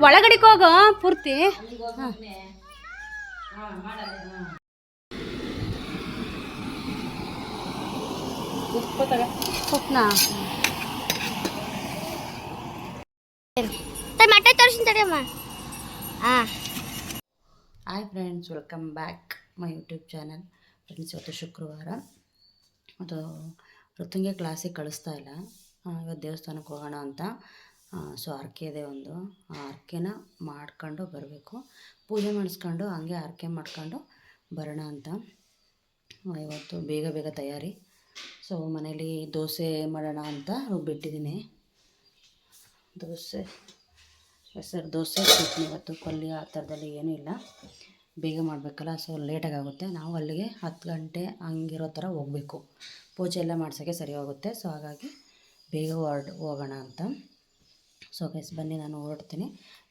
ಒಳಗಡೆಗೆ ಹೋಗೋ ಪೂರ್ತಿ ಉಪ್ಪುನಾ ಮೊಟ್ಟೆ ತೋರಿಸಿ ತಡಿಯಮ್ಮ ಹಾಂ. Hi friends welcome back my YouTube channel. Friends ಇವತ್ತು ಶುಕ್ರವಾರ. ಅದು ಋತುಂಗೆ ಕ್ಲಾಸಿಗೆ ಕಳಿಸ್ತಾ ಇಲ್ಲ. ಆ, ಇವತ್ತು ದೇವಸ್ಥಾನಕ್ಕೆ ಹೋಗೋಣ ಅಂತ. ಸೊ ಹರಕೆ ಇದೆ ಒಂದು. ಆ ಹರಕೆನ ಮಾಡ್ಕೊಂಡು ಬರಬೇಕು. ಪೂಜೆ ಮಾಡಿಸ್ಕೊಂಡು ಹಂಗೆ ಹರಕೆ ಮಾಡ್ಕೊಂಡು ಬರೋಣ ಅಂತ. ಇವತ್ತು ಬೇಗ ಬೇಗ ತಯಾರಿ. ಸೊ ಮನೇಲಿ ದೋಸೆ ಮಾಡೋಣ ಅಂತ ರುಬ್ಬಿಟ್ಟಿದ್ದೀನಿ. ದೋಸೆ, ಹೆಸರು ದೋಸೆ ಇವತ್ತು ಪಲ್ಯ ಆ ಥರದಲ್ಲಿ ಏನೂ ಇಲ್ಲ. ಬೇಗ ಮಾಡಬೇಕಲ್ಲ, ಸೊ ಲೇಟಾಗಿ ಆಗುತ್ತೆ ನಾವು ಅಲ್ಲಿಗೆ ಹತ್ತು ಗಂಟೆ ಹಂಗಿರೋ ಥರ ಹೋಗಬೇಕು. ಪೂಜೆ ಎಲ್ಲ ಮಾಡ್ಸೋಕ್ಕೆ ಸರಿ ಹೋಗುತ್ತೆ ಸೊ ಹಾಗಾಗಿ ಬೇಗ ಹೊರ್ಡ್ ಹೋಗೋಣ ಅಂತ. ಸೊ ಗೈಸ್ ಬನ್ನಿ ನಾನು ಹೊರಡ್ತೀನಿ.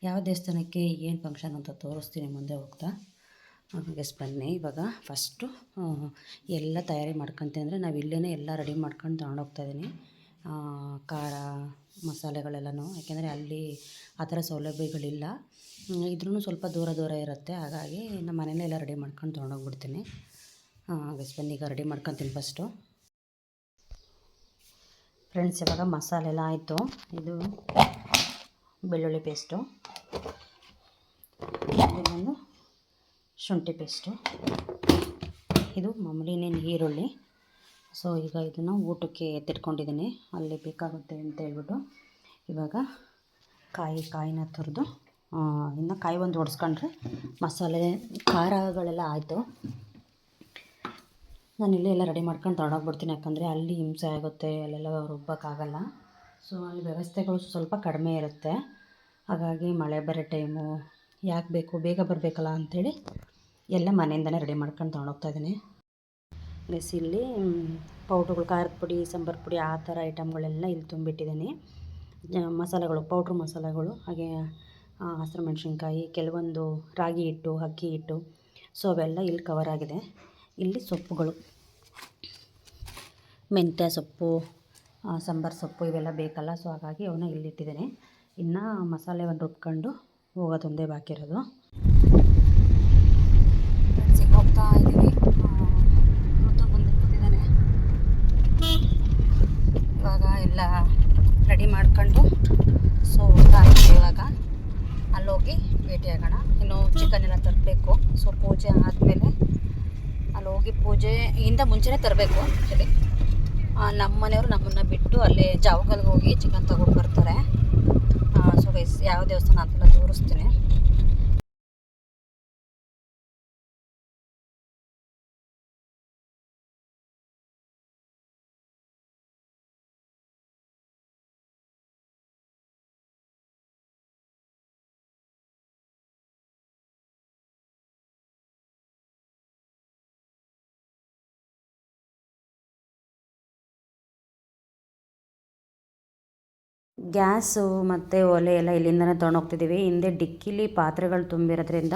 ಯಾವ ದೇವಸ್ಥಾನಕ್ಕೆ ಏನು ಫಂಕ್ಷನ್ ಅಂತ ತೋರಿಸ್ತೀನಿ ಮುಂದೆ ಹೋಗ್ತಾ. ಗೈಸ್ ಬನ್ನಿ. ಇವಾಗ ಫಸ್ಟು ಎಲ್ಲ ತಯಾರಿ ಮಾಡ್ಕೊತೀನಿ ಅಂದರೆ ನಾವು ಇಲ್ಲೇ ಎಲ್ಲ ರೆಡಿ ಮಾಡ್ಕೊಂಡು ತೊಗೊಂಡೋಗ್ತಾ ಇದ್ದೀನಿ ಖಾರ, ಮಸಾಲೆಗಳೆಲ್ಲನೂ. ಯಾಕೆಂದರೆ ಅಲ್ಲಿ ಆ ಥರ ಸೌಲಭ್ಯಗಳಿಲ್ಲ. ಇದ್ರೂ ಸ್ವಲ್ಪ ದೂರ ದೂರ ಇರುತ್ತೆ. ಹಾಗಾಗಿ ನಮ್ಮ ಮನೇಲೇ ಎಲ್ಲ ರೆಡಿ ಮಾಡ್ಕೊಂಡು ತೊಗೊಂಡೋಗ್ಬಿಡ್ತೀನಿ ಗೆಸ್ ಬನ್ನಿ. ಈಗ ರೆಡಿ ಮಾಡ್ಕೊತೀನಿ ಫಸ್ಟು ಫ್ರೆಂಡ್ಸ್, ಇವಾಗ ಮಸಾಲೆ ಎಲ್ಲ ಆಯಿತು. ಇದು ಬೆಳ್ಳುಳ್ಳಿ ಪೇಸ್ಟು. ಇನ್ನೊಂದು ಶುಂಠಿ ಪೇಸ್ಟು. ಇದು ಮಾಮೂಲಿನೇ ಈರುಳ್ಳಿ. ಸೊ ಈಗ ಇದನ್ನು ಊಟಕ್ಕೆ ಎತ್ತಿಟ್ಕೊಂಡಿದ್ದೀನಿ. ಅಲ್ಲಿ ಬೇಕಾಗುತ್ತೆ ಅಂತ ಹೇಳ್ಬಿಟ್ಟು ಇವಾಗ ಕಾಯಿ, ಕಾಯಿನ ತುರಿದು ಇನ್ನು ಕಾಯಿ ಒಂದು ಒಡಿಸ್ಕೊಂಡ್ರೆ ಮಸಾಲೆ ಖಾರಗಳೆಲ್ಲ ಆಯಿತು. ನಾನು ಇಲ್ಲೇ ಎಲ್ಲ ರೆಡಿ ಮಾಡ್ಕೊಂಡು ತಗೊಂಡೋಗ್ಬಿಡ್ತೀನಿ. ಯಾಕಂದರೆ ಅಲ್ಲಿ ಹಿಂಸೆ ಆಗುತ್ತೆ, ಅಲ್ಲೆಲ್ಲ ರುಬ್ಬಕ್ಕಾಗಲ್ಲ. ಸೊ ಅಲ್ಲಿ ವ್ಯವಸ್ಥೆಗಳು ಸ್ವಲ್ಪ ಕಡಿಮೆ ಇರುತ್ತೆ. ಹಾಗಾಗಿ ಮಳೆ ಬರೋ ಟೈಮು ಯಾಕೆ ಬೇಕು, ಬೇಗ ಬರಬೇಕಲ್ಲ ಅಂಥೇಳಿ ಎಲ್ಲ ಮನೆಯಿಂದನೇ ರೆಡಿ ಮಾಡ್ಕೊಂಡು ತೊಗೊಂಡೋಗ್ತಾ ಇದ್ದೀನಿ. ಪ್ಲಸ್ ಇಲ್ಲಿ ಪೌಡ್ರುಗಳು, ಖಾರದ ಪುಡಿ, ಸಾಂಬಾರು ಪುಡಿ, ಆ ಥರ ಐಟಮ್ಗಳೆಲ್ಲ ಇಲ್ಲಿ ತುಂಬಿಟ್ಟಿದ್ದೀನಿ. ಮಸಾಲೆಗಳು, ಪೌಡ್ರ್ ಮಸಾಲೆಗಳು, ಹಾಗೆ ಹಸಿರು ಮೆಣಸಿನ್ಕಾಯಿ, ಕೆಲವೊಂದು ರಾಗಿ ಹಿಟ್ಟು, ಅಕ್ಕಿ ಹಿಟ್ಟು. ಸೊ ಅವೆಲ್ಲ ಇಲ್ಲಿ ಕವರ್ ಆಗಿದೆ. ಇಲ್ಲಿ ಸೊಪ್ಪುಗಳು. ಮೆಂತ್ಯ ಸೊಪ್ಪು ಸಾಂಬಾರು ಸೊಪ್ಪು ಇವೆಲ್ಲ ಬೇಕಲ್ಲ, ಸೊ ಹಾಗಾಗಿ ಅವನ್ನ ಇಲ್ಲಿಟ್ಟಿದ್ದೇನೆ. ಇನ್ನು ಮಸಾಲೆ ಒಂದು ರುಬ್ಕೊಂಡು ಹೋಗೋದೊಂದೇ ಬಾಕಿ ಇರೋದು ಫ್ರೆಂಡ್ಸಿಗೆ ಹೋಗ್ತಾ ಇದ್ದೀವಿ ಋತು ಬಂದು ಕೂತಿದ್ದಾನೆ ಇವಾಗ ಎಲ್ಲ ರೆಡಿ ಮಾಡ್ಕೊಂಡು ಸೊ ಹೋಗ್ತಾ ಇದ್ದೀವಿ ಇವಾಗ ಅಲ್ಲೋಗಿ ಭೇಟಿಯಾಗೋಣ ಇನ್ನು ಚಿಕನ್ ಎಲ್ಲ ತರಬೇಕು ಸೊ ಪೂಜೆ ಆದಮೇಲೆ ಪೂಜೆ ಇಂದ ಮುಂಚೆನೇ ತರಬೇಕು ಆ್ಯಕ್ಚುಲಿ ನಮ್ಮ ಮನೆಯವರು ನಮ್ಮನ್ನು ಬಿಟ್ಟು ಅಲ್ಲಿ ಜಾವಗಲ್ಗೆ ಹೋಗಿ ಚಿಕನ್ ತಗೊಂಡು ಬರ್ತಾರೆ. ಸೊ ಯಾವ ದೇವಸ್ಥಾನ ಅಂತೆಲ್ಲ ತೋರಿಸ್ತೀನಿ. ಗ್ಯಾಸು ಮತ್ತು ಒಲೆ ಎಲ್ಲ ಇಲ್ಲಿಂದನೇ ತೊಗೊಂಡೋಗ್ತಿದ್ದೀವಿ. ಹಿಂದೆ ಡಿಕ್ಕಿಲಿ ಪಾತ್ರೆಗಳು ತುಂಬಿರೋದ್ರಿಂದ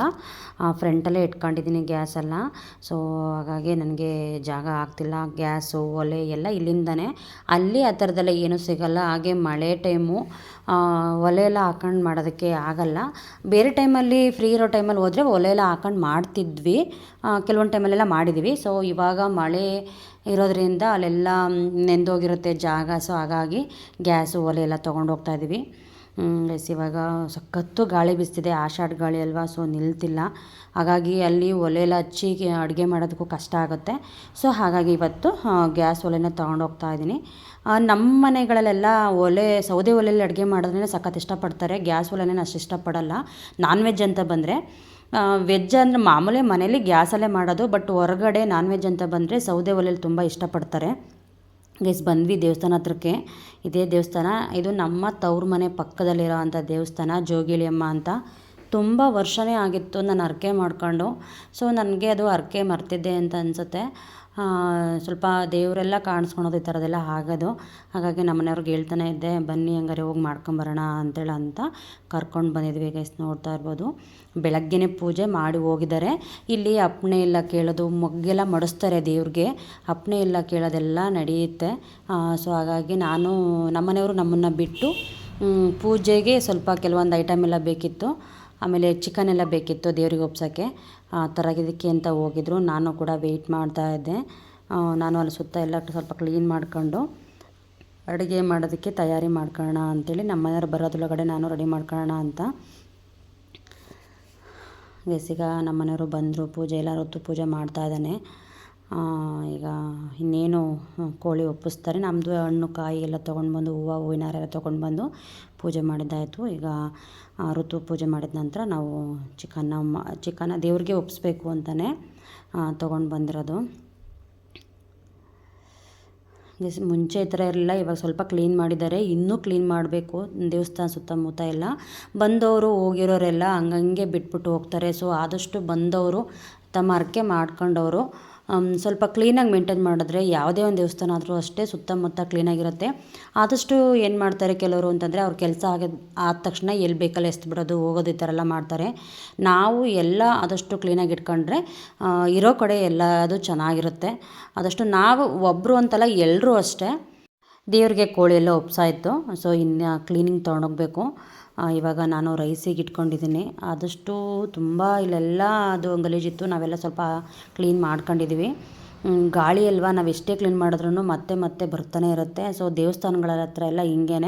ಫ್ರಂಟಲ್ಲೇ ಇಟ್ಕೊಂಡಿದ್ದೀನಿ ಗ್ಯಾಸೆಲ್ಲ ಸೊ ಹಾಗಾಗಿ ನನಗೆ ಜಾಗ ಆಗ್ತಿಲ್ಲ. ಗ್ಯಾಸು, ಒಲೆ ಎಲ್ಲ ಇಲ್ಲಿಂದನೇ. ಅಲ್ಲಿ ಆ ಥರದ್ದೆಲ್ಲ ಏನೂ ಸಿಗಲ್ಲ. ಹಾಗೆ ಮಳೆ ಟೈಮು ಒಲೆ ಎಲ್ಲ ಹಾಕೊಂಡು ಮಾಡೋದಕ್ಕೆ ಆಗಲ್ಲ. ಬೇರೆ ಟೈಮಲ್ಲಿ, ಫ್ರೀ ಇರೋ ಟೈಮಲ್ಲಿ ಹೋದರೆ ಒಲೆ ಎಲ್ಲ ಹಾಕೊಂಡು ಮಾಡ್ತಿದ್ವಿ. ಕೆಲವೊಂದು ಟೈಮಲ್ಲೆಲ್ಲ ಮಾಡಿದ್ದೀವಿ ಸೊ ಇವಾಗ ಮಳೆ ಇರೋದ್ರಿಂದ ಅಲ್ಲೆಲ್ಲ ನೆಂದೋಗಿರುತ್ತೆ ಜಾಗ. ಸೊ ಹಾಗಾಗಿ ಗ್ಯಾಸು ಒಲೆ ಎಲ್ಲ ತೊಗೊಂಡು ಹೋಗ್ತಾ ಇದ್ದೀವಿ ಎಸ್ ಇವಾಗ ಸಖತ್ತು ಗಾಳಿ ಬೀಸ್ತಿದೆ. ಆಷಾಢ ಗಾಳಿ ಅಲ್ವಾ? ಸೊ ನಿಲ್ತಿಲ್ಲ. ಹಾಗಾಗಿ ಅಲ್ಲಿ ಒಲೆ ಎಲ್ಲ ಹಚ್ಚಿ ಅಡುಗೆ ಮಾಡೋದಕ್ಕೂ ಕಷ್ಟ ಆಗುತ್ತೆ. ಸೊ ಹಾಗಾಗಿ ಇವತ್ತು ಗ್ಯಾಸ್ ಒಲೆನ ತೊಗೊಂಡೋಗ್ತಾ ಇದ್ದೀನಿ ನಮ್ಮ ಮನೆಗಳಲ್ಲೆಲ್ಲ ಒಲೆ ಸೌದೆ ಒಲೆಯಲ್ಲಿ ಅಡುಗೆ ಮಾಡೋದನ್ನೇ ಸಖತ್ ಇಷ್ಟಪಡ್ತಾರೆ. ಗ್ಯಾಸ್ ಒಲೆನೇ ಅಷ್ಟು ಇಷ್ಟಪಡಲ್ಲ. ನಾನ್ ವೆಜ್ ಅಂತ ಬಂದರೆ ವೆಜ್ ಅಂದರೆ ಮಾಮೂಲಿ ಮನೇಲಿ ಗ್ಯಾಸಲ್ಲೇ ಮಾಡೋದು, ಬಟ್ ಹೊರಗಡೆ ನಾನ್ ವೆಜ್ ಅಂತ ಬಂದರೆ ಸೌದೆ ಒಲೆಯಲ್ಲಿ ತುಂಬ ಇಷ್ಟಪಡ್ತಾರೆ. ಗೈಸ್ ಬಂದ್ವಿ ದೇವಸ್ಥಾನ ಹತ್ರಕ್ಕೆ. ಇದೇ ದೇವಸ್ಥಾನ, ಇದು ನಮ್ಮ ತವ್ರ ಮನೆ ಪಕ್ಕದಲ್ಲಿರೋ ಅಂಥ ದೇವಸ್ಥಾನ ಜೋಗಿಳಿಯಮ್ಮ ಅಂತ. ತುಂಬ ವರ್ಷವೇ ಆಗಿತ್ತು ನಾನು ಹರಕೆ ಮಾಡ್ಕೊಂಡು. ಸೊ ನನಗೆ ಅದು ಹರಕೆ ಮರ್ತಿದ್ದೆ ಅಂತ ಅನಿಸುತ್ತೆ. ಸ್ವಲ್ಪ ದೇವರೆಲ್ಲ ಕಾಣಿಸ್ಕೊಳೋದು ಈ ಥರದ್ದೆಲ್ಲ ಆಗೋದು. ಹಾಗಾಗಿ ನಮ್ಮ ಮನೆಯವ್ರಿಗೆ ಹೇಳ್ತಾನೆ ಇದ್ದೆ, ಬನ್ನಿ ಹಂಗಾರೆ ಹೋಗಿ ಮಾಡ್ಕೊಂಬರೋಣ ಅಂತೇಳಿ ಅಂತ ಕರ್ಕೊಂಡು ಬಂದಿದ್ವಿ ಗೈಸ್ ನೋಡ್ತಾ ಇರ್ಬೋದು. ಬೆಳಗ್ಗೆನೇ ಪೂಜೆ ಮಾಡಿ ಹೋಗಿದ್ದಾರೆ. ಇಲ್ಲಿ ಅಪ್ಪಣೆ ಇಲ್ಲ ಕೇಳೋದು, ಮೊಗ್ಗೆಲ್ಲ ಮಡಿಸ್ತಾರೆ ದೇವ್ರಿಗೆ. ಅಪ್ಪಣೆ ಎಲ್ಲ ಕೇಳೋದೆಲ್ಲ ನಡೆಯುತ್ತೆ. ಸೊ ಹಾಗಾಗಿ ನಾನು ನಮ್ಮನೆಯವರು ನಮ್ಮನ್ನು ಬಿಟ್ಟು ಪೂಜೆಗೆ ಸ್ವಲ್ಪ ಕೆಲವೊಂದು ಐಟಮ್ ಎಲ್ಲ ಬೇಕಿತ್ತು. ಆಮೇಲೆ ಚಿಕನ್ ಎಲ್ಲ ಬೇಕಿತ್ತು ದೇವ್ರಿಗೆ ಒಪ್ಸೋಕ್ಕೆ ತರಗಿದಕ್ಕೆ ಅಂತ ಹೋಗಿದ್ರು. ನಾನು ಕೂಡ ವೆಯ್ಟ್ ಮಾಡ್ತಾ ಇದ್ದೆ. ನಾನು ಅಲ್ಲಿ ಸುತ್ತ ಎಲ್ಲ ಸ್ವಲ್ಪ ಕ್ಲೀನ್ ಮಾಡಿಕೊಂಡು ಅಡುಗೆ ಮಾಡೋದಕ್ಕೆ ತಯಾರಿ ಮಾಡ್ಕೊಳ್ಳೋಣ ಅಂಥೇಳಿ ನಮ್ಮ ಮನೆಯವ್ರು ಬರೋದ್ರೊಳಗಡೆ ನಾನು ರೆಡಿ ಮಾಡ್ಕೊಳ್ಳೋಣ ಅಂತ. ಬೇಸಿಗೆ ನಮ್ಮ ಮನೆಯವರು ಬಂದರು. ಪೂಜೆ ಎಲ್ಲ ಹೊತ್ತು ಪೂಜೆ ಮಾಡ್ತಾ ಇದ್ದಾನೆ. ಈಗ ಇನ್ನೇನು ಕೋಳಿ ಒಪ್ಪಿಸ್ತಾರೆ. ನಮ್ಮದು ಹಣ್ಣು ಕಾಯಿ ಎಲ್ಲ ತೊಗೊಂಡು ಬಂದು ಹೂವು, ಹೂವಿನ ಹಾರ ಎಲ್ಲ ತೊಗೊಂಡು ಬಂದು ಪೂಜೆ ಮಾಡಿದ್ದಾಯಿತು. ಈಗ ಋತು ಪೂಜೆ ಮಾಡಿದ ನಂತರ ನಾವು ಚಿಕನ್ನ ಚಿಕನ್ನ ದೇವ್ರಿಗೆ ಒಪ್ಪಿಸ್ಬೇಕು ಅಂತಲೇ ತೊಗೊಂಡು ಬಂದಿರೋದು. ಮುಂಚೆ ಈ ಥರ ಇರಲಿಲ್ಲ, ಇವಾಗ ಸ್ವಲ್ಪ ಕ್ಲೀನ್ ಮಾಡಿದ್ದಾರೆ. ಇನ್ನೂ ಕ್ಲೀನ್ ಮಾಡಬೇಕು. ದೇವಸ್ಥಾನ ಸುತ್ತಮುತ್ತ ಎಲ್ಲ. ಬಂದವರು ಹೋಗಿರೋರೆಲ್ಲ ಹಂಗಂಗೆ ಬಿಟ್ಬಿಟ್ಟು ಹೋಗ್ತಾರೆ. ಸೊ ಆದಷ್ಟು ಬಂದವರು ತಮ್ಮ ಅರ್ಕೆ ಮಾಡ್ಕೊಂಡವರು ಸ್ವಲ್ಪ ಕ್ಲೀನಾಗಿ ಮೇಂಟೈನ್ ಮಾಡಿದ್ರೆ ಯಾವುದೇ ಒಂದು ದೇವಸ್ಥಾನ ಆದರೂ ಅಷ್ಟೇ ಸುತ್ತಮುತ್ತ ಕ್ಲೀನಾಗಿರುತ್ತೆ. ಆದಷ್ಟು ಏನು ಮಾಡ್ತಾರೆ ಕೆಲವರು ಅಂತಂದರೆ ಅವ್ರ ಕೆಲಸ ಆಗಿ, ಆದ ತಕ್ಷಣ ಎಲ್ಲಿ ಬೇಕಲ್ಲಿ ಬಿಡೋದು ಹೋಗೋದು ಈ ಥರ ಎಲ್ಲ ಮಾಡ್ತಾರೆ. ನಾವು ಎಲ್ಲ ಆದಷ್ಟು ಕ್ಲೀನಾಗಿ ಇಟ್ಕೊಂಡ್ರೆ ಇರೋ ಕಡೆ ಎಲ್ಲ ಅದು ಚೆನ್ನಾಗಿರುತ್ತೆ. ಆದಷ್ಟು ನಾವು ಒಬ್ಬರು ಅಂತಲ್ಲ ಎಲ್ಲರೂ ಅಷ್ಟೇ. ದೇವ್ರಿಗೆ ಕೋಳಿ ಎಲ್ಲ ಒಪ್ಸಾಯಿತು ಸೊ ಇನ್ನು ಕ್ಲೀನಿಂಗ್ ತೊಗೊಂಡೋಗ್ಬೇಕು. ಇವಾಗ ನಾನು ರೈಸಿಗೆ ಇಟ್ಕೊಂಡಿದ್ದೀನಿ. ಆದಷ್ಟು ತುಂಬ ಇಲ್ಲೆಲ್ಲ ಅದು ಗಲೀಜಿತ್ತು ನಾವೆಲ್ಲ ಸ್ವಲ್ಪ ಕ್ಲೀನ್ ಮಾಡ್ಕೊಂಡಿದ್ದೀವಿ ಗಾಳಿ ಅಲ್ವಾ, ನಾವು ಎಷ್ಟೇ ಕ್ಲೀನ್ ಮಾಡಿದ್ರೂ ಮತ್ತೆ ಮತ್ತೆ ಬರ್ತಾನೆ ಇರುತ್ತೆ. ಸೊ ದೇವಸ್ಥಾನಗಳ ಹತ್ರ ಎಲ್ಲ ಹಿಂಗೇ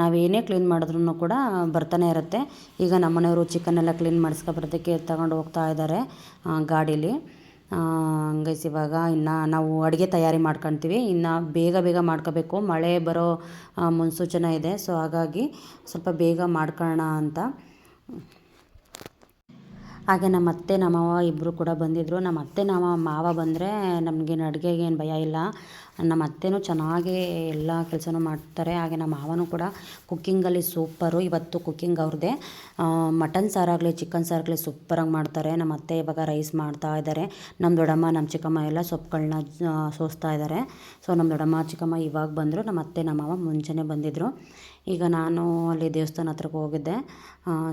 ನಾವೇನೇ ಕ್ಲೀನ್ ಮಾಡಿದ್ರೂ ಕೂಡ ಬರ್ತಾನೆ ಇರುತ್ತೆ. ಈಗ ನಮ್ಮನೆಯವರು ಚಿಕನ್ ಎಲ್ಲ ಕ್ಲೀನ್ ಮಾಡಿಸ್ಕೊಬರೋದಕ್ಕೆ ತಗೊಂಡು ಹೋಗ್ತಾ ಇದ್ದಾರೆ ಗಾಡೀಲಿ. ಗೈಸ್ ಇವಾಗ ಇನ್ನು ನಾವು ಅಡುಗೆ ತಯಾರಿ ಮಾಡ್ಕೊತೀವಿ. ಇನ್ನು ಬೇಗ ಬೇಗ ಮಾಡ್ಕೋಬೇಕು. ಮಳೆ ಬರೋ ಮುನ್ಸೂಚನೆ ಇದೆ. ಸೊ ಹಾಗಾಗಿ ಸ್ವಲ್ಪ ಬೇಗ ಮಾಡ್ಕೊಳ್ಳೋಣ ಅಂತ. ಹಾಗೆ ನಮ್ಮ ಅತ್ತೆ, ನಮ್ಮ ಮಾವ ಇಬ್ಬರು ಕೂಡ ಬಂದಿದ್ದರು ನಮ್ಮ ಅತ್ತೆ, ನಮ್ಮ ಮಾವ ಬಂದರೆ ನಮಗೇನು ಅಡುಗೆಗೇನು ಭಯ ಇಲ್ಲ. ನಮ್ಮ ಅತ್ತೆನೂ ಚೆನ್ನಾಗಿ ಎಲ್ಲ ಕೆಲಸನೂ ಮಾಡ್ತಾರೆ, ಹಾಗೆ ನಮ್ಮ ಮಾವನೂ ಕೂಡ ಕುಕ್ಕಿಂಗಲ್ಲಿ ಸೂಪರು. ಇವತ್ತು ಕುಕ್ಕಿಂಗ್ ಅವ್ರದ್ದೇ ಮಟನ್ ಸಾರಾಗಲಿ ಚಿಕನ್ ಸಾರಾಗಲಿ ಸೂಪರಾಗಿ ಮಾಡ್ತಾರೆ. ನಮ್ಮ ಅತ್ತೆ ಇವಾಗ ರೈಸ್ ಮಾಡ್ತಾ ಇದ್ದಾರೆ ನಮ್ಮ ದೊಡ್ಡಮ್ಮ, ನಮ್ಮ ಚಿಕ್ಕಮ್ಮ ಎಲ್ಲ ಸೊಪ್ಪುಗಳನ್ನ ಸೋಸ್ತಾ ಇದ್ದಾರೆ ಸೊ, ನಮ್ಮ ದೊಡ್ಡಮ್ಮ, ಚಿಕ್ಕಮ್ಮ ಇವಾಗ ಬಂದರು. ನಮ್ಮ ಅತ್ತೆ, ನಮ್ಮ ಮಾವ ಮುಂಚೆನೇ ಬಂದಿದ್ದರು ಈಗ ನಾನು ಅಲ್ಲಿ ದೇವಸ್ಥಾನ ಹತ್ರಕ್ಕೆ ಹೋಗಿದ್ದೆ.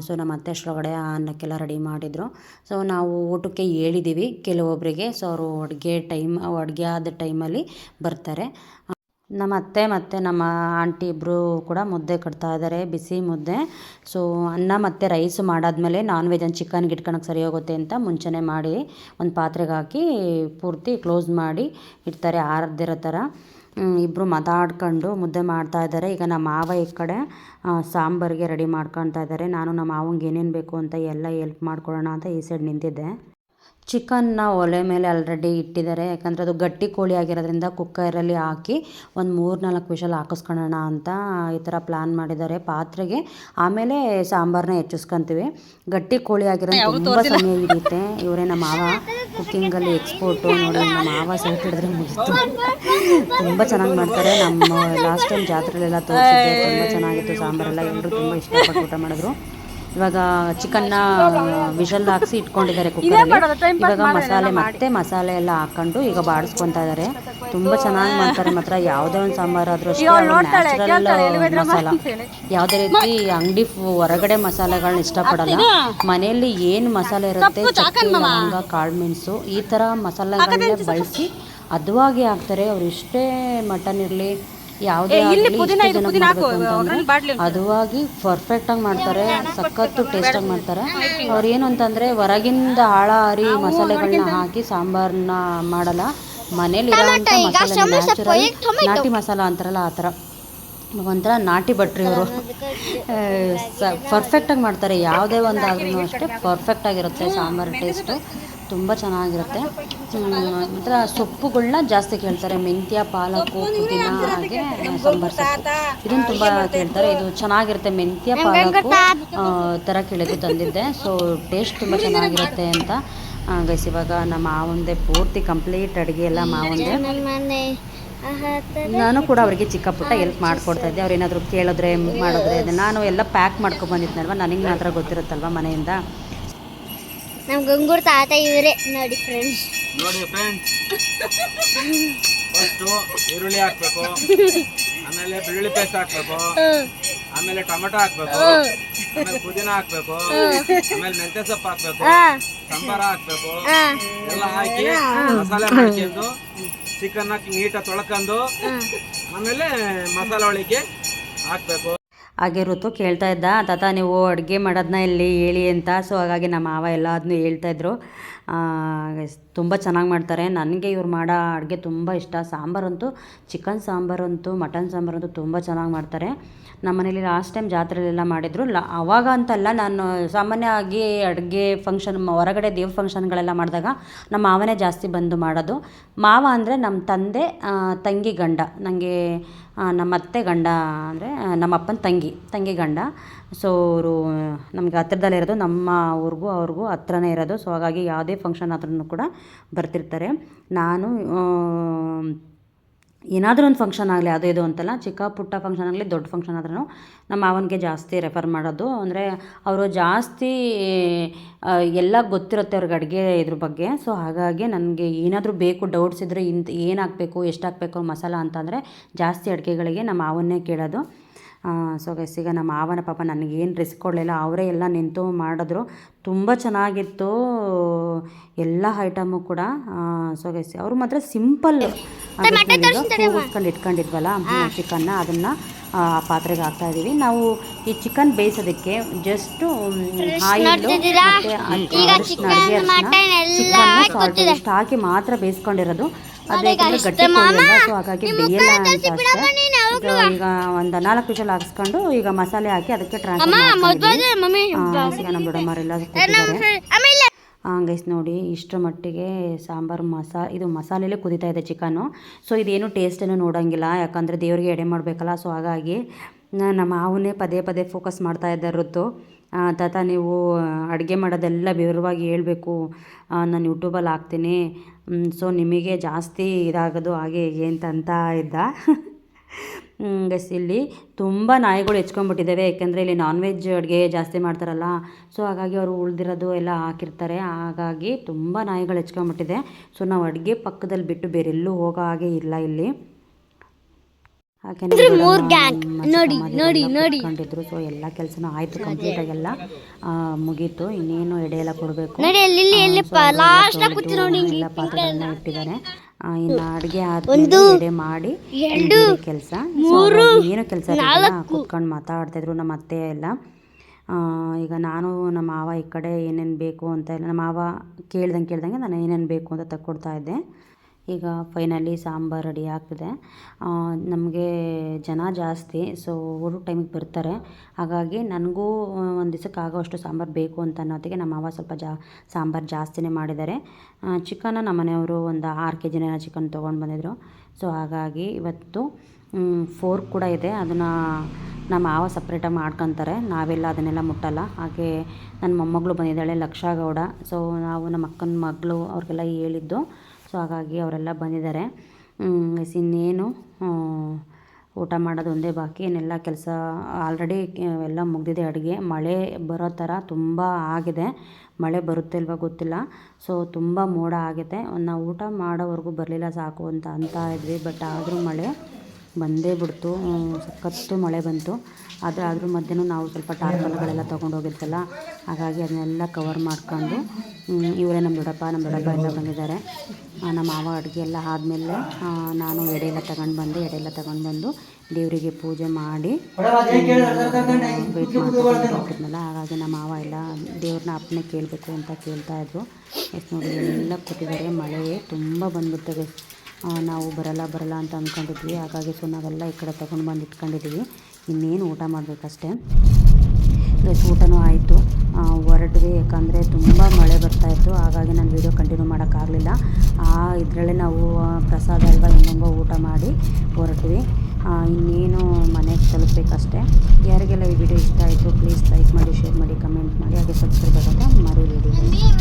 ಸೊ, ನಮ್ಮ ಅತ್ತೆ ಅಷ್ಟರೊಳಗಡೆ ಅನ್ನಕ್ಕೆಲ್ಲ ರೆಡಿ ಮಾಡಿದರು. ಸೊ, ನಾವು ಊಟಕ್ಕೆ ಹೇಳಿದ್ದೀವಿ ಕೆಲವೊಬ್ಬರಿಗೆ ಸೊ, ಅವರು ಅಡುಗೆ ಟೈಮ್, ಅಡುಗೆ ಆದ ಟೈಮಲ್ಲಿ ಬರ್ತಾರೆ. ನಮ್ಮ ಅತ್ತೆ ಮತ್ತು ನಮ್ಮ ಆಂಟಿ ಇಬ್ಬರು ಕೂಡ ಮುದ್ದೆ ಕಟ್ತಾ ಇದ್ದಾರೆ ಬಿಸಿ ಮುದ್ದೆ. ಸೊ ಅನ್ನ ಮತ್ತು ರೈಸ್ ಮಾಡಾದ್ಮೇಲೆ ನಾನ್ ವೆಜ್ ಒಂದು ಚಿಕನ್ಗೆ ಇಟ್ಕೊಳಕ್ಕೆ ಸರಿ ಹೋಗುತ್ತೆ ಅಂತ ಮುಂಚೆನೇ ಮಾಡಿ ಒಂದು ಪಾತ್ರೆಗೆ ಹಾಕಿ ಪೂರ್ತಿ ಕ್ಲೋಸ್ ಮಾಡಿ ಇಡ್ತಾರೆ ಆರದಿರೋ ಥರ ಇಬ್ಬರು ಮಾತಾಡ್ಕೊಂಡು ಮುದ್ದೆ ಮಾಡ್ತಾ ಇದ್ದಾರೆ ಈಗ ನಮ್ಮ ಮಾವ ಈ ಕಡೆ ಸಾಂಬಾರಿಗೆ ರೆಡಿ ಮಾಡ್ಕೊತಾ ಇದ್ದಾರೆ ನಾನು ನಮ್ಮ ಮಾವಂಗೆ ಏನೇನು ಬೇಕು ಅಂತ ಎಲ್ಲ ಹೆಲ್ಪ್ ಮಾಡ್ಕೊಳ್ಳೋಣ ಅಂತ ಈ ಸೈಡ್ ನಿಂತಿದ್ದೆ. ಚಿಕನ್ನ ಒಲೆ ಮೇಲೆ ಆಲ್ರೆಡಿ ಇಟ್ಟಿದ್ದಾರೆ. ಯಾಕಂದರೆ ಅದು ಗಟ್ಟಿ ಕೋಳಿ ಆಗಿರೋದ್ರಿಂದ ಕುಕ್ಕರಲ್ಲಿ ಹಾಕಿ ಒಂದು ಮೂರು ನಾಲ್ಕು ವಿಷಲ್ ಹಾಕಿಸ್ಕೊಳ್ಳೋಣ ಅಂತ ಈ ಥರ ಪ್ಲ್ಯಾನ್ ಮಾಡಿದ್ದಾರೆ. ಪಾತ್ರೆಗೆ ಆಮೇಲೆ ಸಾಂಬಾರನ್ನ ಹೆಚ್ಚಿಸ್ಕೊಂತೀವಿ. ಗಟ್ಟಿ ಕೋಳಿ ಆಗಿರೋದು ತುಂಬ ಸಮಯ ಹಿಡಿಯುತ್ತೆ. ಇವರೇ ನಮ್ಮ ಮಾವ ಕುಕ್ಕಿಂಗಲ್ಲಿ ಎಕ್ಸ್ಪೋರ್ಟು ನೋಡಿ ನಮ್ಮ ಮಾವ ಸೈಟ್ ಹಿಡಿದ್ರೆ ಮುಗಿತು ತುಂಬ ಚೆನ್ನಾಗಿ ಮಾಡ್ತಾರೆ. ನಮ್ಮ ಲಾಸ್ಟ್ ಟೈಮ್ ಜಾತ್ರೆಲೆಲ್ಲ ತೋರಿಸಿದ್ದೆ. ತುಂಬ ಚೆನ್ನಾಗಿತ್ತು ಸಾಂಬಾರೆಲ್ಲ. ಎಲ್ಲರೂ ತುಂಬ ಇಷ್ಟಪಟ್ಟು ಊಟ ಮಾಡಿದ್ರು. ಇವಾಗ ಚಿಕನ್ನ ವಿಷಲ್ ಹಾಕ್ಸಿ ಇಟ್ಕೊಂಡಿದ್ದಾರೆ ಕುಕ್ಕರಲ್ಲಿ ಇವಾಗ ಮಸಾಲೆ ಮತ್ತೆ ಮಸಾಲೆ ಎಲ್ಲ ಹಾಕೊಂಡು ಈಗ ಬಾಡಿಸ್ಕೊತಾ ಇದ್ದಾರೆ ತುಂಬ ಚೆನ್ನಾಗಿ ಮಾಡ್ತಾರೆ ಮಾತ್ರ. ಯಾವುದೇ ಒಂದು ಸಾಂಬಾರು ಆದ್ರೂ ನ್ಯಾಚುರಲ್ ಮಸಾಲ. ಯಾವುದೇ ರೀತಿ ಅಂಗಡಿ ಹೊರಗಡೆ ಮಸಾಲೆಗಳನ್ನ ಇಷ್ಟಪಡಲ್ಲ. ಮನೆಯಲ್ಲಿ ಏನು ಮಸಾಲೆ ಇರುತ್ತೆ ಚಕ್ಕೆ ಲವಂಗ ಕಾಳು ಮೆಣಸು ಈ ಥರ ಮಸಾಲೆಗಳನ್ನೇ ಬಳಸಿ ಅದುವಾಗಿ ಹಾಕ್ತಾರೆ. ಅವ್ರು ಇಷ್ಟೇ ಮಟನ್ ಇರಲಿ ಯಾವುದೇ ಪರ್ಫೆಕ್ಟ್ ಆಗಿ ಮಾಡ್ತಾರೆ ಸಖತ್ತು ಟೇಸ್ಟಾಗಿ ಮಾಡ್ತಾರೆ. ಅವ್ರು ಏನು ಅಂತಂದ್ರೆ ಹೊರಗಿಂದ ಹಾಳಾರಿ ಮಸಾಲೆಗಳನ್ನ ಹಾಕಿ ಸಾಂಬಾರನ್ನ ಮಾಡಲ್ಲ. ಮನೇಲಿ ಮಸಾಲೆ ನ್ಯಾಚುರಲ್ ನಾಟಿ ಮಸಾಲ ಅಂತಾರಲ್ಲ ಆ ಥರ. ಒಂಥರ ನಾಟಿ ಭಟ್ರಿ ಅವರು ಪರ್ಫೆಕ್ಟಾಗಿ ಮಾಡ್ತಾರೆ. ಯಾವುದೇ ಒಂದಾದ್ರೂ ಅಷ್ಟೇ ಪರ್ಫೆಕ್ಟಾಗಿರುತ್ತೆ ಸಾಂಬಾರು ಟೇಸ್ಟು ತುಂಬ ಚೆನ್ನಾಗಿರುತ್ತೆ. ಮಾತ್ರ ಸೊಪ್ಪುಗಳನ್ನ ಜಾಸ್ತಿ ಕೇಳ್ತಾರೆ. ಮೆಂತ್ಯ, ಪಾಲಕು, ಪುದೀನ ಹಾಗೆ ಸಾಂಬಾರು ಸೊಪ್ಪು. ಇದನ್ನು ತುಂಬ ಕೇಳ್ತಾರೆ. ಇದು ಚೆನ್ನಾಗಿರುತ್ತೆ ಮೆಂತ್ಯ, ಪಾಲಕು ಥರ ಕೇಳಿದ್ದು ತಂದಿದ್ದೆ. ಸೊ ಟೇಸ್ಟ್ ತುಂಬ ಚೆನ್ನಾಗಿರುತ್ತೆ ಅಂತ. ಗೈಸ್ ಇವಾಗ ನಮ್ಮ ಮಾವಂದೆ ಪೂರ್ತಿ ಕಂಪ್ಲೀಟ್ ಅಡುಗೆ ಎಲ್ಲ ಮಾವಂದೆ. ನಾನು ಕೂಡ ಅವರಿಗೆ ಚಿಕ್ಕ ಪುಟ್ಟ ಹೆಲ್ಪ್ ಮಾಡಿಕೊಡ್ತಾ ಇದ್ದೆ. ಅವ್ರು ಕೇಳಿದ್ರೆ, ಮಾಡಿದ್ರೆ ನಾನು ಎಲ್ಲ ಪ್ಯಾಕ್ ಮಾಡ್ಕೊಂಡು ಬಂದಿದ್ನಲ್ವ? ನನಗೆ ಮಾತ್ರ ಗೊತ್ತಿರುತ್ತಲ್ವ ಮನೆಯಿಂದ? ನಮ್ಮ ಗಂಗೂರ್ ತಾತ ಇವರೇ. ನೋಡಿ ಫ್ರೆಂಡ್ಸ್ ನೋಡಿ ಫ್ರೆಂಡ್ಸ್ ಫಸ್ಟು ಈರುಳ್ಳಿ ಹಾಕ್ಬೇಕು. ಆಮೇಲೆ ಬೆಳ್ಳುಳ್ಳಿ ಪೇಸ್ಟ್ ಹಾಕ್ಬೇಕು. ಆಮೇಲೆ ಟೊಮೆಟೊ ಹಾಕ್ಬೇಕು. ಆಮೇಲೆ ಪುದೀನ ಹಾಕ್ಬೇಕು. ಆಮೇಲೆ ಮೆಂತ್ಯ ಸೊಪ್ಪು ಹಾಕ್ಬೇಕು ಸಾಂಬಾರ ಹಾಕ್ಬೇಕು. ಎಲ್ಲ ಹಾಕಿ ಮಸಾಲೆ ಮಾಡ್ಕೊಂಡು ಚಿಕನ್ ಹಾಕಿ ನೀಟಾಗಿ ತೊಳ್ಕೊಂಡು ಆಮೇಲೆ ಮಸಾಲೆ ಒಳಗೆ ಹಾಕ್ಬೇಕು. ಹಾಗೆ ಋತು ಕೇಳ್ತಾ ಇದ್ದ, ತಾತ, ನೀವು ಅಡುಗೆ ಮಾಡೋದನ್ನ ಇಲ್ಲಿ ಹೇಳಿ ಅಂತ. ಸೊ ಹಾಗಾಗಿ ನಮ್ಮ ಮಾವ ಎಲ್ಲ ಅದನ್ನು ಹೇಳ್ತಾಯಿದ್ರು ತುಂಬ ಚೆನ್ನಾಗಿ ಮಾಡ್ತಾರೆ. ನನಗೆ ಇವ್ರು ಮಾಡೋ ಅಡುಗೆ ತುಂಬ ಇಷ್ಟ. ಸಾಂಬಾರಂತೂ, ಚಿಕನ್ ಸಾಂಬಾರಂತೂ, ಮಟನ್ ಸಾಂಬಾರಂತೂ ತುಂಬ ಚೆನ್ನಾಗಿ ಮಾಡ್ತಾರೆ. ನಮ್ಮ ಮನೇಲಿ ಲಾಸ್ಟ್ ಟೈಮ್ ಜಾತ್ರೆಲೆಲ್ಲ ಮಾಡಿದರು. ಲ, ಅವಾಗ ಅಂತಲ್ಲ ನಾನು ಸಾಮಾನ್ಯವಾಗಿ ಅಡುಗೆ ಫಂಕ್ಷನ್ ಹೊರಗಡೆ ದೇವ್ರ ಫಂಕ್ಷನ್ಗಳೆಲ್ಲ ಮಾಡಿದಾಗ ನಮ್ಮ ಮಾವನೇ ಜಾಸ್ತಿ ಬಂದು ಮಾಡೋದು. ಮಾವ ಅಂದರೆ ನಮ್ಮ ತಂದೆ ತಂಗಿ ಗಂಡ. ನನಗೆ ನಮ್ಮ ಅತ್ತೆ ಗಂಡ ಅಂದರೆ ನಮ್ಮ ಅಪ್ಪನ ತಂಗಿ ತಂಗಿ ಗಂಡ. ಸೊ ಅವರು, ನಮಗೆ ಹತ್ರದಲ್ಲೇ ಇರೋದು, ನಮ್ಮ ಊರಿಗೂ ಅವ್ರಿಗೂ ಹತ್ರನೇ ಇರೋದು. ಸೊ ಹಾಗಾಗಿ ಯಾವುದೇ ಫಂಕ್ಷನ್ ಆದ್ರೂ ಕೂಡ ಬರ್ತಿರ್ತಾರೆ. ನಾನು ಏನಾದರೂ ಒಂದು ಫಂಕ್ಷನ್ ಆಗಲಿ, ಅದು ಇದು ಅಂತಲ್ಲ, ಚಿಕ್ಕ ಪುಟ್ಟ ಫಂಕ್ಷನ್ ಆಗಲಿ, ದೊಡ್ಡ ಫಂಕ್ಷನ್ ಆದ್ರೂ ನಮ್ಮ ಮಾವನಿಗೆ ಜಾಸ್ತಿ ರೆಫರ್ ಮಾಡೋದು. ಅಂದರೆ ಅವರು ಜಾಸ್ತಿ ಎಲ್ಲ ಗೊತ್ತಿರುತ್ತೆ ಅವ್ರಿಗೆ ಅಡುಗೆ ಇದ್ರ ಬಗ್ಗೆ. ಸೊ ಹಾಗಾಗಿ ನನಗೆ ಏನಾದರೂ ಬೇಕು ಡೌಟ್ಸ್ ಇದ್ದರೆ ಇಂಥ ಏನು ಹಾಕಬೇಕು, ಎಷ್ಟು ಹಾಕಬೇಕು ಮಸಾಲ ಅಂತಂದರೆ ಜಾಸ್ತಿ ಅಡುಗೆಗಳಿಗೆ ನಮ್ಮ ಮಾವನ್ನೇ ಕೇಳೋದು. ಸೊ ಗೈಸ್ ಈಗ ನಮ್ಮ ಮಾವನ ಪಾಪ ನನಗೇನು ರಿಸ್ಕ್ ಕೊಡಲಿಲ್ಲ ಅವರೇ ಎಲ್ಲ ನಿಂತು ಮಾಡಿದ್ರು. ತುಂಬ ಚೆನ್ನಾಗಿತ್ತು ಎಲ್ಲ ಐಟಮು ಕೂಡ. ಸೊ ಗೈಸ್ ಅವರು ಮಾತ್ರ ಸಿಂಪಲ್ ಕೂಗಿಸ್ಕೊಂಡು ಇಟ್ಕೊಂಡಿದ್ವಲ್ಲ ಚಿಕನ್ನ ಅದನ್ನು ಆ ಪಾತ್ರೆಗೆ ಹಾಕ್ತಾ ಇದ್ದೀವಿ ನಾವು ಈ ಚಿಕನ್ ಬೇಯಿಸೋದಕ್ಕೆ ಜಸ್ಟು ಆಯಿಲು ನೋಡ್ತಿದ್ದೀರಾ? ಈಗ ಅಡುಗೆ ಸಾಲ್ಟ್ ಇಷ್ಟು ಹಾಕಿ ಮಾತ್ರ ಬೇಯಿಸ್ಕೊಂಡಿರೋದು. ಅದು ಯಾಕಂದ್ರೆ ಗಟ್ಟಿ ಸೊ ಹಾಗಾಗಿ ಬೇಯಲ್ಲ ಅಂತ ಅಷ್ಟೇ. ಈಗ- ಒಂದು ನಾಲ್ಕು ವಿಷಲ್ ಹಾಕ್ಸ್ಕೊಂಡು ಈಗ ಮಸಾಲೆ ಹಾಕಿ ಅದಕ್ಕೆ ಟ್ರಾನ್ಸ್ಫರ್ ನಮ್ಮ ದೊಡ್ಡಮ್ಮರೆಲ್ಲ ಕೂತಿದ್ದಾರೆ ಆಮೇಲೆ ಗೈಸ್ ನೋಡಿ ಇಷ್ಟರ ಮಟ್ಟಿಗೆ ಸಾಂಬಾರು ಮಸಾ ಇದು ಮಸಾಲೆಲೇ ಕುದೀತಾ ಇದೆ ಚಿಕನು ಸೊ ಇದೇನು ಟೇಸ್ಟನ್ನು ನೋಡೋಂಗಿಲ್ಲ. ಯಾಕಂದರೆ ದೇವರಿಗೆ ಎಡೆ ಮಾಡಬೇಕಲ್ಲ ಸೊ ಹಾಗಾಗಿ ನಮ್ಮ ಮಾವನೇ ಪದೇ ಪದೇ ಫೋಕಸ್ ಮಾಡ್ತಾ ಇದ್ದಾರೆ ಋತು ತಾತ ನೀವು ಅಡುಗೆ ಮಾಡೋದೆಲ್ಲ ವಿವರವಾಗಿ ಹೇಳಬೇಕು. ನಾನು ಯೂಟ್ಯೂಬಲ್ಲಿ ಹಾಕ್ತೀನಿ. ಸೊ ನಿಮಗೆ ಜಾಸ್ತಿ ಇದಾಗೋದು ಹಾಗೆ ಹೀಗೆ ಅಂತ ಅಂತ ಇದ್ದ. ಗಸ್ ಇಲ್ಲಿ ತುಂಬ ನಾಯಿಗಳು ಹೆಚ್ಕೊಂಡ್ಬಿಟ್ಟಿದ್ದಾವೆ ಯಾಕೆಂದರೆ ಇಲ್ಲಿ ನಾನ್ ವೆಜ್ ಅಡುಗೆ ಜಾಸ್ತಿ ಮಾಡ್ತಾರಲ್ಲ. ಸೊ ಹಾಗಾಗಿ ಅವರು ಉಳಿದಿರೋದು ಎಲ್ಲ ಹಾಕಿರ್ತಾರೆ. ಹಾಗಾಗಿ ತುಂಬ ನಾಯಿಗಳು ಹೆಚ್ಕೊಂಡ್ಬಿಟ್ಟಿದೆ. ಸೊ ನಾವು ಅಡುಗೆ ಪಕ್ಕದಲ್ಲಿ ಬಿಟ್ಟು ಬೇರೆಲ್ಲೂ ಹೋಗೋ ಹಾಗೆ ಇಲ್ಲ ಇಲ್ಲಿ. ಮೂರ್ ಗ್ಯಾಂಗ್ ನೋಡಿ, ನೋಡಿ, ನೋಡಿ. ಕಂಡಿದ್ರು ಸೊ ಎಲ್ಲ ಕೆಲಸನೂ ಆಯಿತು ಕಂಪ್ಲೀಟ್ ಎಲ್ಲ. ಆ, ಮುಗೀತು. ಇನ್ನೇನು ಎಡೆ ಎಲ್ಲ ಕೊಡಬೇಕು. ಎಲ್ಲಿ ಪಾತ್ರೆಗಳನ್ನ ಇಟ್ಟಿದ್ದಾರೆ. ಇನ್ನು ಅಡುಗೆ ಆದ್ಮೇಲೆ ಎಡೆ ಮಾಡಿ ಕೆಲಸ. ಏನು ಕೆಲಸ ಕೂತ್ಕೊಂಡು ಮಾತಾಡ್ತಾ ಇದ್ರು ನಮ್ಮ ಅತ್ತೆ ಎಲ್ಲ. ಆ, ಈಗ ನಾನು ನಮ್ಮ ಮಾವ ಈ ಕಡೆ ಏನೇನು ಬೇಕು ಅಂತ ಎಲ್ಲ ನಮ್ಮ ಮಾವ ಕೇಳ್ದಂಗೆ ಕೇಳ್ದಂಗೆ ನಾನು ಏನೇನು ಬೇಕು ಅಂತ ತಕ್ಕೊಡ್ತಾ ಇದ್ದೆ. ಈಗ ಫೈನಲಿ ಸಾಂಬಾರು ರೆಡಿ ಆಗ್ತಿದೆ. ನಮಗೆ ಜನ ಜಾಸ್ತಿ ಸೊ ಊಟ ಟೈಮಿಗೆ ಬರ್ತಾರೆ. ಹಾಗಾಗಿ ನನಗೂ ಒಂದು ದಿವಸಕ್ಕೆ ಆಗೋಷ್ಟು ಸಾಂಬಾರು ಬೇಕು ಅಂತ ಅನ್ನೋತ್ತಿಗೆ ನಮ್ಮ ಮಾವ ಸ್ವಲ್ಪ ಜಾ, ಸಾಂಬಾರು ಜಾಸ್ತಿನೇ ಮಾಡಿದ್ದಾರೆ. ಚಿಕನ್ನ ನಮ್ಮ ಮನೆಯವರು ಒಂದು ಆರು ಕೆ ಜಿನ ಚಿಕನ್ ತೊಗೊಂಡು ಬಂದಿದ್ರು. ಸೊ ಹಾಗಾಗಿ ಇವತ್ತು ಫೋರ್ಕ್ ಕೂಡ ಇದೆ. ಅದನ್ನು ನಮ್ಮ ಮಾವ ಸಪ್ರೇಟಾಗಿ ಮಾಡ್ಕೊತಾರೆ. ನಾವೆಲ್ಲ ಅದನ್ನೆಲ್ಲ ಮುಟ್ಟಲ್ಲ. ಹಾಗೆ ನನ್ನ ಮೊಮ್ಮಗಳು ಬಂದಿದ್ದಾಳೆ ಲಕ್ಷ ಗೌಡ ಸೊ ನಾವು ನಮ್ಮ ಅಕ್ಕನ ಮಗಳು ಅವ್ರಿಗೆಲ್ಲ ಹೇಳಿದ್ದು ಸೊ ಹಾಗಾಗಿ ಅವರೆಲ್ಲ ಬಂದಿದ್ದಾರೆ. ಇನ್ನೇನು ಊಟ ಮಾಡೋದು ಒಂದೇ ಬಾಕಿ. ಇನ್ನೆಲ್ಲ ಕೆಲಸ ಆಲ್ರೆಡಿ ಎಲ್ಲ ಮುಗಿದಿದೆ ಅಡುಗೆ. ಮಳೆ ಬರೋ ಥರ ತುಂಬ ಆಗಿದೆ. ಮಳೆ ಬರುತ್ತೆ ಗೊತ್ತಿಲ್ಲ. ಸೊ ತುಂಬ ಮೋಡ ಆಗಿದೆ ನಾವು ಊಟ ಮಾಡೋವರೆಗೂ ಬರಲಿಲ್ಲ ಸಾಕು ಅಂತ ಅಂತ ಇದ್ವಿ ಬಟ್ ಆದರೂ ಮಳೆ ಬಂದೇ ಬಿಡ್ತು. ಸಖತ್ತು ಮಳೆ ಬಂತು. ಆದರೆ ಅದ್ರ ಮಧ್ಯೆನೂ ನಾವು ಸ್ವಲ್ಪ ಟಾರ್ಪಲ್ಗಳೆಲ್ಲ ತೊಗೊಂಡು ಹೋಗಿರ್ತಲ್ಲ ಹಾಗಾಗಿ ಅದನ್ನೆಲ್ಲ ಕವರ್ ಮಾಡ್ಕೊಂಡು ಇವರೇ ನಮ್ಮ ದೊಡ್ಡಪ್ಪ ನಮ್ಮ ದೊಡ್ಡಪ್ಪ ಎಲ್ಲ ಬಂದಿದ್ದಾರೆ. ನಮ್ಮ ಮಾವ ಅಡುಗೆ ಎಲ್ಲ ಆದಮೇಲೆ ನಾನು ಎಡೆ ಎಲ್ಲ ತಗೊಂಡು ಬಂದು ಎಡೆ ಎಲ್ಲ ತಗೊಂಡು ಬಂದು ದೇವರಿಗೆ ಪೂಜೆ ಮಾಡಿ ವೆಯ್ಟ್ ಹಾಗಾಗಿ ನಮ್ಮ ಮಾವ ಎಲ್ಲ ದೇವ್ರನ್ನ ಅಪ್ಪನೇ ಕೇಳಬೇಕು ಅಂತ ಕೇಳ್ತಾಯಿದ್ರು ಎಷ್ಟು ನೋಡಿ ಎಲ್ಲ ಕೂತಿದ್ದಾರೆ. ಮಳೆ ತುಂಬ ಬಂದ್ಬಿಡ್ತವೆ ನಾವು ಬರಲ್ಲ ಬರಲ್ಲ ಅಂತ ಅಂದ್ಕೊಂಡಿದ್ವಿ ಹಾಗಾಗಿ ಸೊ ನಾವೆಲ್ಲ ಈ ಕಡೆ ತೊಗೊಂಡು ಬಂದು ಇಟ್ಕೊಂಡಿದ್ದೀವಿ ಇನ್ನೇನು ಊಟ ಮಾಡಬೇಕಷ್ಟೇ? ಊಟನೂ ಆಯಿತು. ಹೊರಟ್ವಿ ಯಾಕಂದರೆ ತುಂಬ ಮಳೆ ಬರ್ತಾಯಿತ್ತು ಹಾಗಾಗಿ ನಾನು ವೀಡಿಯೋ ಕಂಟಿನ್ಯೂ ಮಾಡೋಕ್ಕಾಗಲಿಲ್ಲ. ಆ, ಇದರಲ್ಲೇ ನಾವು ಪ್ರಸಾದ ಅಲ್ವಾ ಹೆಂಗೋ ಊಟ ಮಾಡಿ ಹೊರಟ್ವಿ. ಇನ್ನೇನು ಮನೆಗೆ ತಲುಪಬೇಕಷ್ಟೇ. ಯಾರಿಗೆಲ್ಲ ಈ ವಿಡಿಯೋ ಇಷ್ಟ ಆಯಿತು ಪ್ಲೀಸ್ ಲೈಕ್ ಮಾಡಿ ಶೇರ್ ಮಾಡಿ ಕಮೆಂಟ್ ಮಾಡಿ. ಹಾಗೆ ಸಬ್ಸ್ಕ್ರೈಬ್ ಆಗೋದು